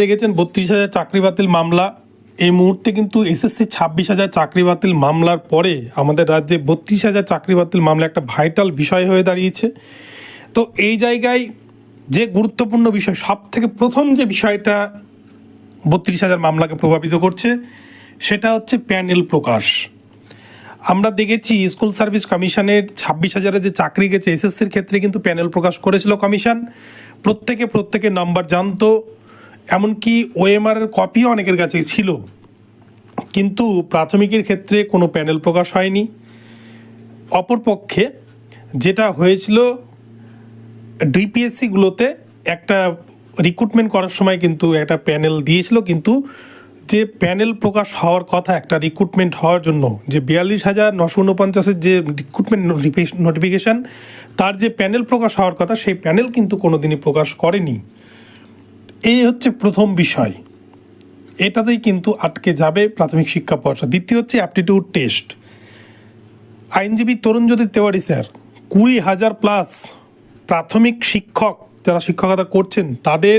দেখেছেন, বত্রিশ হাজার চাকরি বাতিল মামলা। এই মুহূর্তে কিন্তু এসএসসি ছাব্বিশ হাজার চাকরি বাতিল মামলার পরে আমাদের রাজ্যে বত্রিশ হাজার চাকরি বাতিল মামলা একটা ভাইটাল বিষয় হয়ে দাঁড়িয়েছে। তো এই জায়গায় যে গুরুত্বপূর্ণ বিষয় সব থেকে প্রথম যে বিষয়টা বত্রিশ হাজার মামলাকে প্রভাবিত করছে, সেটা হচ্ছে প্যানেল প্রকাশ। আমরা দেখেছি স্কুল সার্ভিস কমিশনের ছাব্বিশ হাজারের যে চাকরি গেছে এসএসসির ক্ষেত্রে কিন্তু প্যানেল প্রকাশ করেছিল কমিশন। প্রত্যেকে প্রত্যেকের নাম্বার জানতো। এমনকি ওএমআর কপিও অনেকের কাছে ছিল। কিন্তু প্রাথমিকের ক্ষেত্রে কোনো প্যানেল প্রকাশ হয়নি। অপরপক্ষে যেটা হয়েছিল ডিপিএসসিগুলোতে একটা রিক্রুটমেন্ট করার সময় কিন্তু একটা প্যানেল দিয়েছিল, কিন্তু যে প্যানেল প্রকাশ হওয়ার কথা, একটা রিক্রুটমেন্ট হওয়ার জন্য, যে বিয়াল্লিশ হাজার নশো উনপঞ্চাশের যে রিক্রুটমেন্ট নোটিফিকেশান তার যে প্যানেল প্রকাশ হওয়ার কথা, সেই প্যানেল কিন্তু কোনোদিনই প্রকাশ করেনি। এই হচ্ছে প্রথম বিষয়। এটাতেই কিন্তু আটকে যাবে প্রাথমিক শিক্ষা পর্ষদ। দ্বিতীয় হচ্ছে অ্যাপটিটিউড টেস্ট আইনজীবী তরুণজ্যোতি তেওয়ারি স্যার, কুড়ি হাজার প্লাস প্রাথমিক শিক্ষক যারা শিক্ষকতা করছেন, তাদের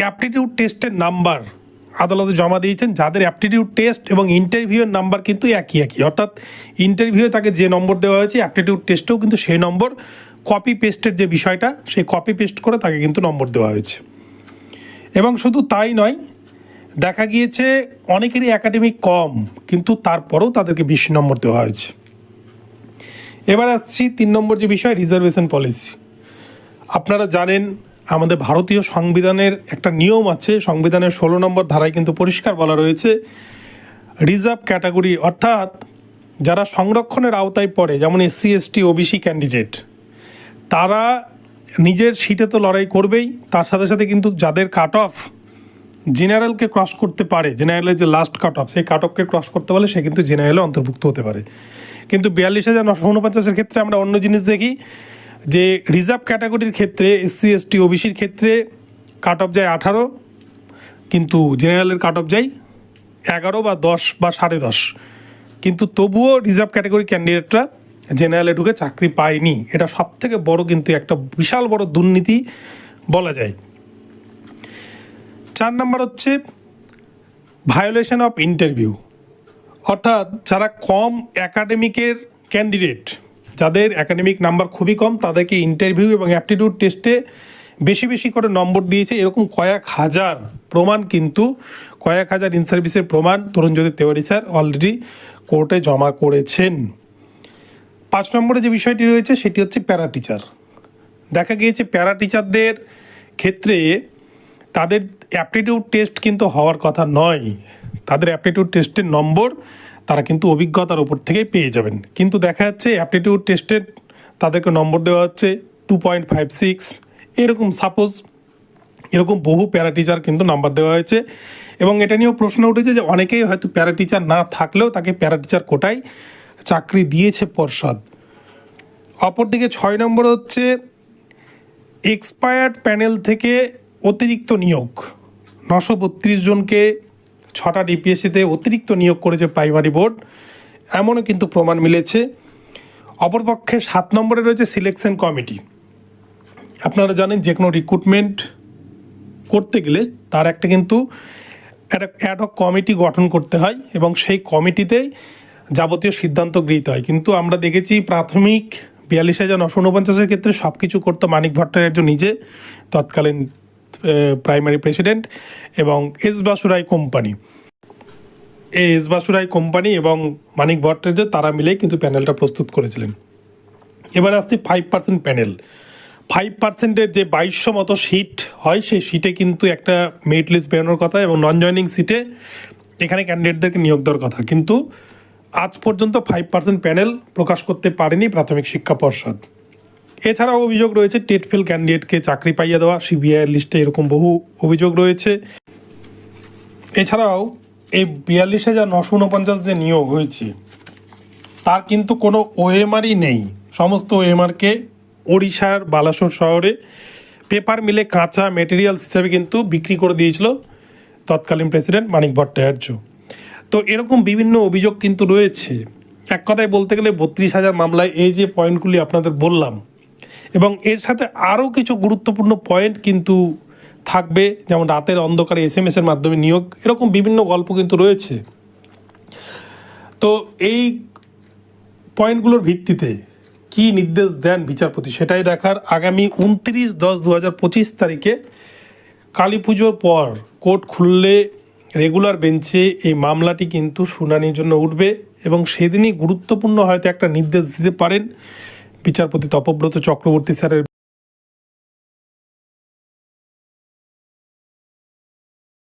অ্যাপটিটিউড টেস্টের নাম্বার আদালতে জমা দিয়েছেন। যাদের অ্যাপটিটিউড টেস্ট এবং ইন্টারভিউয়ের নাম্বার কিন্তু একই একই। অর্থাৎ ইন্টারভিউয়ে তাকে যে নম্বর দেওয়া হয়েছে অ্যাপটিটিউড টেস্টেও কিন্তু সেই নম্বর কপি পেস্টের যে বিষয়টা সেই কপি পেস্ট করে তাকে কিন্তু নম্বর দেওয়া হয়েছে। এবং শুধু তাই নয়, দেখা গিয়েছে অনেকেরই একাডেমিক কম, কিন্তু তারপরেও তাদেরকে বেশি নম্বর দেওয়া হয়েছে। এবার আসছি তিন নম্বর যে বিষয় রিজার্ভেশন পলিসি আপনারা জানেন, আমাদের ভারতীয় সংবিধানের একটা নিয়ম আছে, সংবিধানের ষোলো নম্বর ধারায় কিন্তু পরিষ্কার বলা রয়েছে রিজার্ভ ক্যাটাগরি অর্থাৎ যারা সংরক্ষণের আওতায় পড়ে, যেমন এসসি, এসটি, ওবিসি ক্যান্ডিডেট তারা নিজের সিটে তো লড়াই করবেই, তার সাথে সাথে কিন্তু যাদের কাট অফ জেনারেলকে ক্রস করতে পারে জেনারেলের যে লাস্ট কাট অফ সেই কাট অফকে ক্রস করতে পারলে সে কিন্তু জেনারেলে অন্তর্ভুক্ত হতে পারে। কিন্তু বিয়াল্লিশ হাজার নশো উনপঞ্চাশের ক্ষেত্রে আমরা অন্য জিনিস দেখি, যে রিজার্ভ ক্যাটাগরির ক্ষেত্রে এসসি এসটি ওবিসির ক্ষেত্রে কাট অফ যায় আঠারো, কিন্তু জেনারেলের কাট অফ যায় এগারো বা দশ বা সাড়ে দশ। কিন্তু তবুও রিজার্ভ ক্যাটাগরি ক্যান্ডিডেটরা জেনারেলে ঢুকে চাকরি পায়নি এটা সব থেকে বড় কিন্তু একটা বিশাল বড় দুর্নীতি বলা যায়। চার নম্বর হচ্ছে ভায়োলেশন অফ ইন্টারভিউ অর্থাৎ যারা কম একাডেমিকের ক্যান্ডিডেট যাদের একাডেমিক নাম্বার খুবই কম, তাদেরকে ইন্টারভিউ এবং অ্যাপটিটিউড টেস্টে বেশি বেশি করে নম্বর দিয়েছে। এরকম কয়েক হাজার প্রমাণ কিন্তু, কয়েক হাজার ইন সার্ভিসের প্রমাণ, তরুণজ্যোতি তেওয়ারি স্যার অলরেডি কোর্টে জমা করেছেন। পাঁচ নম্বরে যে বিষয়টি রয়েছে, সেটি হচ্ছে প্যারা টিচার। দেখা গিয়েছে প্যারা টিচারদের ক্ষেত্রে তাদের অ্যাপটিটিউড টেস্ট কিন্তু হওয়ার কথা নয়। তাদের অ্যাপটিটিউড টেস্টের নম্বর তারা কিন্তু অভিজ্ঞতার ওপর থেকেই পেয়ে যাবেন। কিন্তু দেখা যাচ্ছে অ্যাপটিটিউড টেস্টের তাদেরকে নম্বর দেওয়া হচ্ছে টু পয়েন্ট ফাইভ সিক্স। এরকম সাপোজ এরকম বহু প্যারা টিচার কিন্তু নাম্বার দেওয়া হয়েছে। এবং এটা নিয়েও প্রশ্ন উঠেছে যে অনেকেই হয়তো প্যারা টিচার না থাকলেও তাকে প্যারা টিচার কোটায় চাকরি দিয়েছে পর্ষদ। অপরদিকে ছয় নম্বর হচ্ছে এক্সপায়ার্ড প্যানেল থেকে অতিরিক্ত নিয়োগ। নশো বত্রিশ জনকে ছটা ডিপিএসসিতে অতিরিক্ত নিয়োগ করেছে প্রাইমারি বোর্ড এমনও কিন্তু প্রমাণ মিলেছে। অপরপক্ষে সাত নম্বরে রয়েছে সিলেকশন কমিটি আপনারা জানেন যে কোনো রিক্রুটমেন্ট করতে গেলে তার একটা কিন্তু একটা অ্যাডহক কমিটি গঠন করতে হয় এবং সেই কমিটিতেই যাবতীয় সিদ্ধান্ত গৃহীত হয়। কিন্তু আমরা দেখেছি প্রাথমিক বিয়াল্লিশ হাজার নশো উনপঞ্চাশের ক্ষেত্রে সব কিছু করতো মানিক ভট্টাচার্য নিজে, তৎকালীন প্রাইমারি প্রেসিডেন্ট এবং এস বাসুরাই কোম্পানি। এই এস বাসুরাই কোম্পানি এবং মানিক ভট্টাচার্য তারা মিলে কিন্তু প্যানেলটা প্রস্তুত করেছিলেন। এবার আসছি ফাইভ পার্সেন্ট প্যানেল ফাইভ পার্সেন্টের যে বাইশশো মতো সিট হয়, সেই সিটে কিন্তু একটা মেরিট লিস্ট বেরোনোর কথা এবং নন জয়নিং সিটে এখানে ক্যান্ডিডেটদেরকে নিয়োগ দেওয়ার কথা। কিন্তু আজ পর্যন্ত ফাইভ পার্সেন্ট প্যানেল প্রকাশ করতে পারেনি প্রাথমিক শিক্ষা পর্ষদ। এছাড়াও অভিযোগ রয়েছে, টেট ফেল ক্যান্ডিডেটকে চাকরি পাইয়ে দেওয়া সিবিআই লিস্টে এরকম বহু অভিযোগ রয়েছে। এছাড়াও এই বিয়াল্লিশ হাজার নশো উনপঞ্চাশ যে নিয়োগ হয়েছে, তার কিন্তু কোনো ওএমআরই নেই। সমস্ত ওএমআরকে ওড়িশার বালাসোর শহরে পেপার মিলে কাঁচা মেটেরিয়ালস হিসাবে কিন্তু বিক্রি করে দিয়েছিল তৎকালীন প্রেসিডেন্ট মানিক ভট্টাচার্য। তো এরকম বিভিন্ন অভিযোগ কিন্তু রয়েছে। এক কথায় বলতে গেলে বত্রিশ হাজার মামলায় এই যে পয়েন্টগুলি আপনাদের বললাম, এবং এর সাথে আরও কিছু গুরুত্বপূর্ণ পয়েন্ট কিন্তু থাকবে, যেমন রাতের অন্ধকারে এস এম এর মাধ্যমে নিয়োগ, এরকম বিভিন্ন গল্প কিন্তু রয়েছে। তো এই পয়েন্টগুলোর ভিত্তিতে কি নির্দেশ দেন বিচারপতি সেটাই দেখার আগামী উনত্রিশ দশ দু হাজার পঁচিশ তারিখে কালী পুজোর পর কোর্ট খুললে রেগুলার বেঞ্চে এই মামলাটি কিন্তু শুনানির জন্য উঠবে এবং সেদিনই গুরুত্বপূর্ণ হয়তো একটা নির্দেশ দিতে পারেন বিচারপতি তপব্রত চক্রবর্তী স্যারের